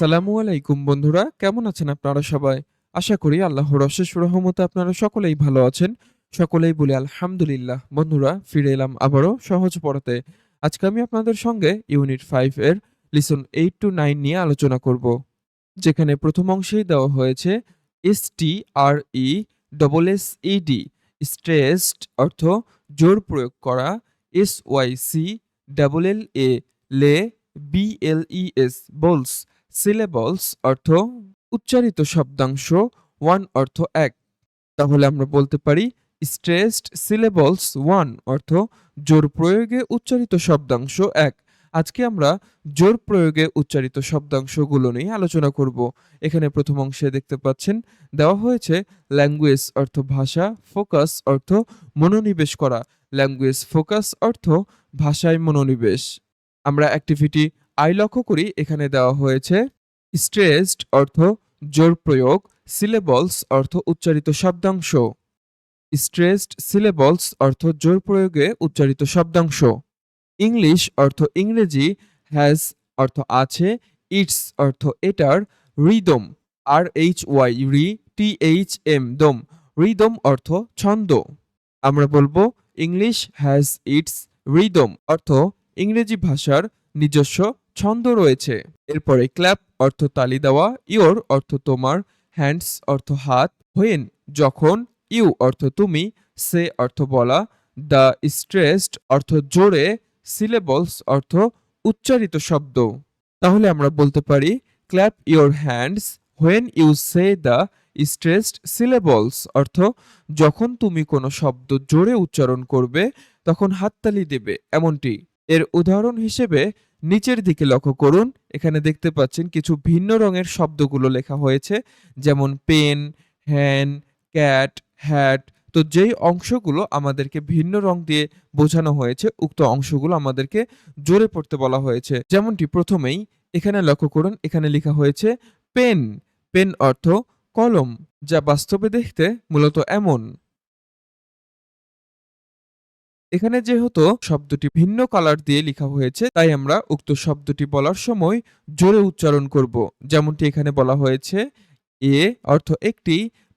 আসসালামু আলাইকুম বন্ধুরা, কেমন আছেন আপনারা সবাই? আশা করি আল্লাহর অশেষ রহমতে আপনারা সকলেই ভালো আছেন। সকলেই বলি আলহামদুলিল্লাহ। বন্ধুরা, ফিরে এলাম আবারও সহজ পড়াতে আজকে আমি আপনাদের সঙ্গে ইউনিট ফাইভ এর লিসন এইট টু নাইন নিয়ে আলোচনা করব, যেখানে প্রথম অংশেই দেওয়া হয়েছে S T R E double S ED stressed অর্থ জোর প্রয়োগ করা S Y C double L A লে বি এল ই এস বোলস সিলেবলস অর্থ উচ্চারিত শব্দাংশ ওয়ান অর্থ এক। তাহলে আমরা বলতে পারি স্ট্রেসড সিলেবলস ওয়ান অর্থ জোর প্রয়োগে উচ্চারিত শব্দাংশ এক। আজকে আমরা জোর প্রয়োগে উচ্চারিত শব্দাংশগুলো নিয়ে আলোচনা করব। এখানে প্রথম অংশে দেখতে পাচ্ছেন, দেওয়া হয়েছে ল্যাঙ্গুয়েজ অর্থ ভাষা ফোকাস অর্থ মনোনিবেশ করা। ল্যাঙ্গুয়েজ ফোকাস অর্থ ভাষায় মনোনিবেশ। আমরা অ্যাক্টিভিটি আই লক্ষ্য করি এখানে দেওয়া হয়েছে স্ট্রেসড অর্থ জোর প্রয়োগ সিলেবলস অর্থ উচ্চারিত শব্দাংশ। স্ট্রেসড সিলেবলস অর্থ জোর প্রয়োগে উচ্চারিত শব্দাংশ। ইংলিশ অর্থ ইংরেজি হ্যাজ অর্থ আছে ইটস অর্থ এটার রিদম আর এইচ ওয়াই রি টি এইচ এম দম। রিদম অর্থ ছন্দ। আমরা বলব ইংলিশ হ্যাজ ইটস রিদম অর্থ ইংরেজি ভাষার নিজস্ব ছন্দ রয়েছে। এরপরে ক্ল্যাপ অর্থ তালি দেওয়া ইওর অর্থ তোমার, হ্যান্ডস অর্থ হাত হোয়েন যখন, ইউ অর্থ তুমি, সে অর্থ বলা, দ্য স্ট্রেসড অর্থ জোরে, সিলেবলস অর্থ উচ্চারিত শব্দ। তাহলে আমরা বলতে পারি, clap your hands when you say the stressed syllables অর্থ যখন তুমি কোনো শব্দ জোরে উচ্চারণ করবে, তখন হাততালি দেবে, এমনটি। এর উদাহরণ হিসেবে নিচের দিকে লক্ষ্য করুন। এখানে দেখতে পাচ্ছেন কিছু ভিন্ন রঙের শব্দগুলো লেখা হয়েছে, যেমন পেন, হ্যান, ক্যাট, হ্যাট। তো যেই অংশগুলো আমাদেরকে ভিন্ন রং দিয়ে বোঝানো হয়েছে, উক্ত অংশগুলো আমাদেরকে জোরে পড়তে বলা হয়েছে। যেমনটি প্রথমেই এখানে লক্ষ্য করুন, এখানে লেখা হয়েছে পেন। পেন অর্থ কলম, যা বাস্তবে দেখতে মূলত এমন। এখানে যেহেতু শব্দটি ভিন্ন কালার দিয়ে লেখা হয়েছে, তাই আমরা উক্ত শব্দটি বলার সময় জোরে উচ্চারণ করব। যেমনটি এখানে বলা হয়েছে, এ অর্থ একটি,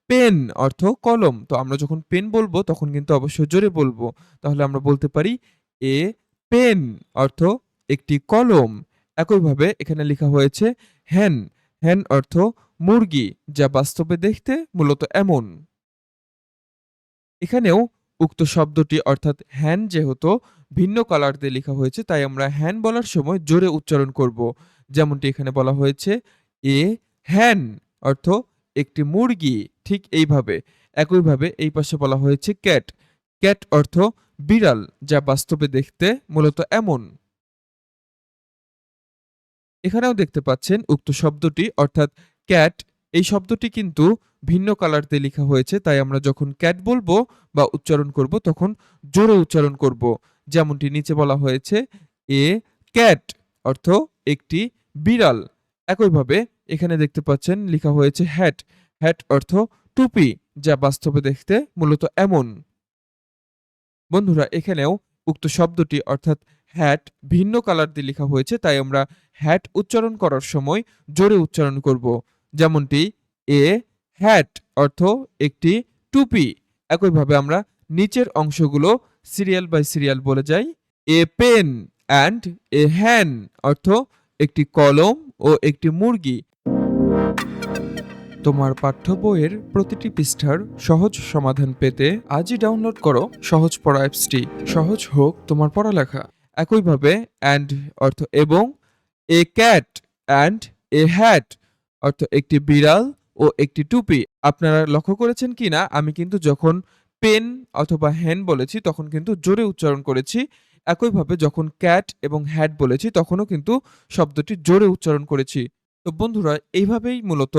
পেন অর্থ কলম। তো আমরা যখন পেন বলব, তখন কিন্তু অবশ্যই জোরে বলব। তাহলে আমরা বলতে পারি, এ পেন অর্থ একটি কলম। একইভাবে এখানে লেখা হয়েছে, হ্যান। হ্যান অর্থ মুরগি, যা বাস্তবে দেখতে মূলত এমন। এখানেও উক্ত শব্দটি অর্থাৎ হ্যান যেহেতু ভিন্ন কালার দিয়ে লেখা হয়েছে, তাই আমরা হ্যান বলার সময় জোরে উচ্চারণ করব। যেমনটি এখানে বলা হয়েছে, এ হ্যান অর্থ একটি মুরগি, ঠিক এইভাবে। একইভাবে এই পাশে বলা হয়েছে ক্যাট। ক্যাট অর্থ বিড়াল, যা বাস্তবে দেখতে মূলত এমন। এখানেও দেখতে পাচ্ছেন উক্ত শব্দটি, অর্থাৎ ক্যাট, এই শব্দটি কিন্তু ভিন্ন কালার দিয়ে লেখা হয়েছে, তাই আমরা যখন ক্যাট বলব বা উচ্চারণ করব, তখন জোরে উচ্চারণ করব। যেমনটি নিচে বলা হয়েছে, এ ক্যাট অর্থ একটি বিড়াল। একইভাবে এখানে দেখতে পাচ্ছেন লেখা হয়েছে হ্যাট হ্যাট অর্থ টুপি, যা বাস্তবে দেখতে মূলত এমন। বন্ধুরা, এখানেও উক্ত শব্দটি, অর্থাৎ হ্যাট ভিন্ন কালার দিয়ে লেখা হয়েছে, তাই আমরা হ্যাট উচ্চারণ করার সময় জোরে উচ্চারণ করব। যেমনটি, এ হ্যাট অর্থ একটি টুপি। একইভাবে আমরা নিচের অংশগুলো সিরিয়াল বাই সিরিয়াল বলে যাই। এ পেন অ্যান্ড এ হ্যান অর্থ একটি কলম ও একটি মুরগি। তোমার পাঠ্য বইয়ের প্রতিটি পৃষ্ঠার সহজ সমাধান পেতে আজই ডাউনলোড করো সহজ পড়া অ্যাপসটি সহজ হোক তোমার পড়ালেখা। একইভাবে অ্যান্ড অর্থ এবং a cat and a hat অর্থ একটি বিড়াল ও একটি টুপি, আপনারা লক্ষ্য করেছেন কি না? আমি কিন্তু যখন পেন অথবা হ্যান বলেছি, তখন কিন্তু জোরে উচ্চারণ করেছি। একইভাবে যখন ক্যাট এবং হ্যাট বলেছি, তখনও কিন্তু শব্দটি জোরে উচ্চারণ করেছি। তো বন্ধুরা, এইভাবেই মূলত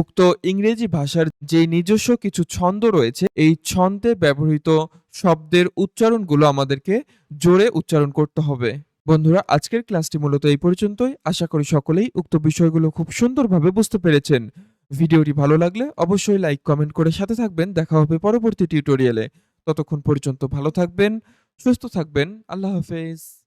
উক্ত ইংরেজি ভাষার যে নিজস্ব কিছু ছন্দ রয়েছে, এই ছন্দে ব্যবহৃত শব্দের উচ্চারণগুলো আমাদেরকে জোরে উচ্চারণ করতে হবে। বন্ধুরা, আজকের ক্লাসটি মূলত এই পর্যন্তই। আশা করি সকলেই উক্ত বিষয়গুলো খুব সুন্দরভাবে বুঝতে পেরেছেন। ভিডিওটি ভালো লাগলে অবশ্যই লাইক, কমেন্ট করে সাথে থাকবেন। দেখা হবে পরবর্তী টিউটোরিয়ালে। ততক্ষণ পর্যন্ত ভালো থাকবেন, সুস্থ থাকবেন। আল্লাহ হাফেজ।